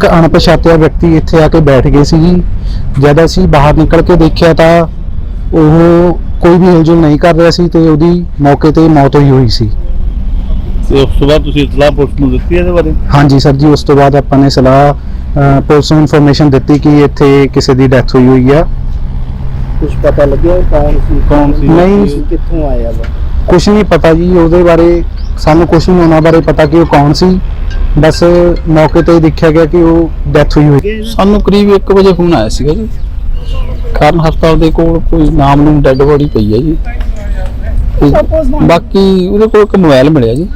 ਇੱਕ ਅਣਪਛਾਤਿਆ ਵਿਅਕਤੀ ਇੱਥੇ ਆ ਕੇ ਬੈਠ ਗਏ ਸੀ ਜੀ। ਜਦ ਅਸੀਂ ਬਾਹਰ ਨਿਕਲ ਕੇ ਦੇਖਿਆ ਤਾਂ ਉਹ ਕੋਈ ਵੀ ਹਿਲਜੁਲ ਨਹੀਂ ਕਰ ਰਿਹਾ ਸੀ ਤੇ ਉਹਦੀ ਮੌਕੇ ਤੇ ਮੌਤ ਹੋਈ ਹੋਈ ਸੀ। ਤੇ ਉਸ ਤੋਂ ਬਾਅਦ ਤੁਸੀਂ ਇਤਲਾਹ ਪੁਲਿਸ ਨੂੰ ਦਿੱਤੀ ਇਹਦੇ ਬਾਰੇ? ਹਾਂਜੀ ਸਰ ਜੀ ਉਸ ਤੋਂ ਬਾਅਦ ਆਪਾਂ ਨੇ ਸਲਾਹ ਪੁਲਿਸ ਨੂੰ ਇਨਫੋਰਮੇਸ਼ਨ ਦਿੱਤੀ ਕਿ ਇੱਥੇ ਕਿਸੇ ਦੀ ਡੈਥ ਹੋਈ ਹੋਈ ਆ। ਕੁਝ ਪਤਾ ਲੱਗਿਆ ਕੌਣ ਸੀ ਕੌਣ ਸੀ? ਨਹੀਂ। ਕਿੱਥੋਂ ਆਇਆ ਵਾ ਕੁਝ ਨਹੀਂ ਪਤਾ ਜੀ ਉਹਦੇ ਬਾਰੇ ਸਾਨੂੰ ਕੁਝ ਨਹੀਂ ਉਹਨਾਂ ਬਾਰੇ ਪਤਾ ਕਿ ਉਹ ਕੌਣ ਸੀ। ਬਸ ਮੌਕੇ ਤੇ ਹੀ ਦੇਖਿਆ ਗਿਆ ਕਿ ਉਹ ਡੈਥ ਹੋਈ ਹੋਈ। ਸਾਨੂੰ ਕਰੀਬ 1 ਵਜੇ ਫੋਨ ਆਇਆ ਸੀਗਾ ਜੀ। ਕਾਰਨ ਹਸਪਤਾਲ ਦੇ ਕੋਲ ਕੋਈ ਨਾਮ ਨੂੰ ਡੈੱਡ ਬੋਡੀ ਪਈ ਹੈ ਜੀ। ਤੇ ਬਾਕੀ ਉਹਦੇ ਕੋਲ ਇੱਕ ਮੋਬਾਈਲ ਮਿਲਿਆ ਜੀ।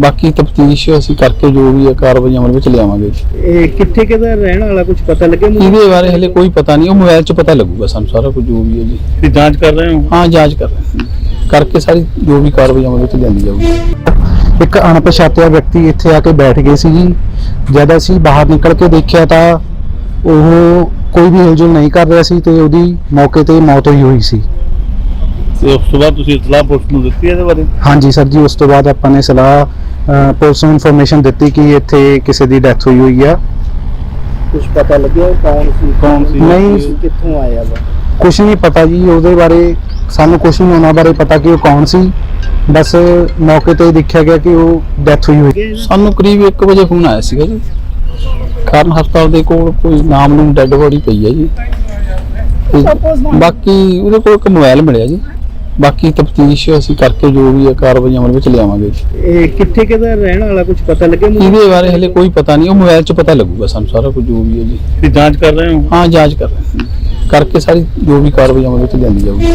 ਬਾਕੀ ਤਫਤੀਸ਼ ਅਸੀਂ ਕਰਕੇ ਜੋ ਵੀ ਹੈ ਕਾਰਵਾਈ ਅਮਲ ਵਿੱਚ ਲਿਆਵਾਂਗੇ। ਇਹ ਕਿੱਥੇ ਕਿਹਦਾ ਰਹਿਣ ਵਾਲਾ ਕੁਝ ਪਤਾ ਲੱਗਿਆ ਇਹਦੇ ਬਾਰੇ ਹਲੇ ਕੋਈ ਪਤਾ ਨਹੀਂ। ਉਹ ਮੋਬਾਈਲ 'ਚ ਪਤਾ ਲੱਗੂਗਾ ਸਾਨੂੰ ਸਾਰਾ ਕੁਝ ਜੋ ਵੀ ਹੈ ਜੀ। ਤੇ ਜਾਂਚ ਕਰ ਰਹੇ ਹੋ? ਹਾਂ ਜਾਂਚ ਕਰ ਰਹੇ ਹਾਂ। ਕਰਕੇ ਸਾਰੀ ਜੋ ਵੀ ਕਾਰਵਾਈ ਅਮਲ ਵਿੱਚ ਲਿਆਂਦੀ ਜਾਊਗੀ। ਇੱਕ ਅਣਪਛਾਤਿਆ ਵਿਅਕਤੀ ਇੱਥੇ ਆ ਕੇ ਬੈਠ ਗਏ ਸੀ ਜੀ ਜਦ ਅਸੀਂ ਬਾਹਰ ਨਿਕਲ ਕੇ ਦੇਖਿਆ ਤਾਂ ਉਹ ਕੋਈ ਵੀ ਹਿਲਜੁਲ ਨਹੀਂ ਕਰ ਰਿਹਾ ਸੀ ਤੇ ਉਹਦੀ ਮੌਕੇ ਤੇ ਮੌਤ ਹੋਈ ਹੋਈ ਸੀ ਤੇ ਉਸ ਤੋਂ ਬਾਅਦ ਤੁਸੀਂ ਇਤਲਾਹ ਪੁਲਿਸ ਨੂੰ ਦਿੱਤੀ ਇਹਦੇ ਬਾਰੇ ਹਾਂਜੀ ਸਰ ਜੀ ਉਸ ਤੋਂ ਬਾਅਦ ਆਪਾਂ ਨੇ ਸਲਾਹ ਅ, ਪੁਲਿਸ ਨੂੰ ਇਨਫੋਰਮੇਸ਼ਨ ਦਿੱਤੀ ਕਿ ਇੱਥੇ ਕਿਸੇ ਦੀ ਡੈਥ ਹੋਈ ਹੋਈ ਆ ਕੁਝ ਪਤਾ ਲੱਗਿਆ ਕੌਣ ਸੀ ਕੌਣ ਸੀ? ਨਹੀਂ। ਕਿੱਥੋਂ ਆਇਆ ਵਾ ਕੁਝ ਨਹੀਂ ਪਤਾ ਜੀ ਉਹਦੇ ਬਾਰੇ ਸਾਨੂੰ ਕੁਝ ਨਹੀਂ ਉਹਨਾਂ ਬਾਰੇ ਪਤਾ ਕਿ ਉਹ ਕੌਣ ਸੀ। ਬਸ ਮੌਕੇ ਤੇ ਹੀ ਦੇਖਿਆ ਗਿਆ ਕਿ ਉਹ ਡੈਥ ਹੋਈ ਹੋਈ। ਸਾਨੂੰ ਕਰੀਬ 1 ਵਜੇ ਫੋਨ ਆਇਆ ਸੀਗਾ ਜੀ। ਕਾਰਨ ਹਸਪਤਾਲ ਦੇ ਕੋਲ ਕੋਈ ਨਾਮ ਨੂੰ ਡੈੱਡ ਬੋਡੀ ਪਈ ਹੈ ਜੀ। ਬਾਕੀ ਉਹਦੇ ਕੋਲ ਇੱਕ ਮੋਬਾਈਲ ਮਿਲਿਆ ਜੀ। ਬਾਕੀ ਤਫਤੀਸ਼ ਅਸੀਂ ਕਰਕੇ ਜੋ ਵੀ ਹੈ ਕਾਰਵਾਈ ਅਮਲ ਵਿੱਚ ਲਿਆਵਾਂਗੇ। ਇਹ ਕਿੱਥੇ ਕਿਹਦਾ ਰਹਿਣ ਵਾਲਾ ਕੁਝ ਪਤਾ ਲੱਗਿਆ ਇਹਦੇ ਬਾਰੇ ਹਲੇ ਕੋਈ ਪਤਾ ਨਹੀਂ। ਉਹ ਮੋਬਾਈਲ 'ਚ ਪਤਾ ਲੱਗੂਗਾ ਸਾਨੂੰ ਸਾਰਾ ਕੁਝ ਜੋ ਵੀ ਹੈ ਜੀ। ਤੇ ਜਾਂਚ ਕਰ ਰਹੇ ਹੋ? ਹਾਂ ਜਾਂਚ ਕਰ ਰਹੇ ਹਾਂ। ਕਰਕੇ ਸਾਰੀ ਜੋ ਵੀ ਕਾਰਵਾਈ ਅਮਲ ਵਿੱਚ ਲਿਆਂਦੀ ਜਾਊਗੀ।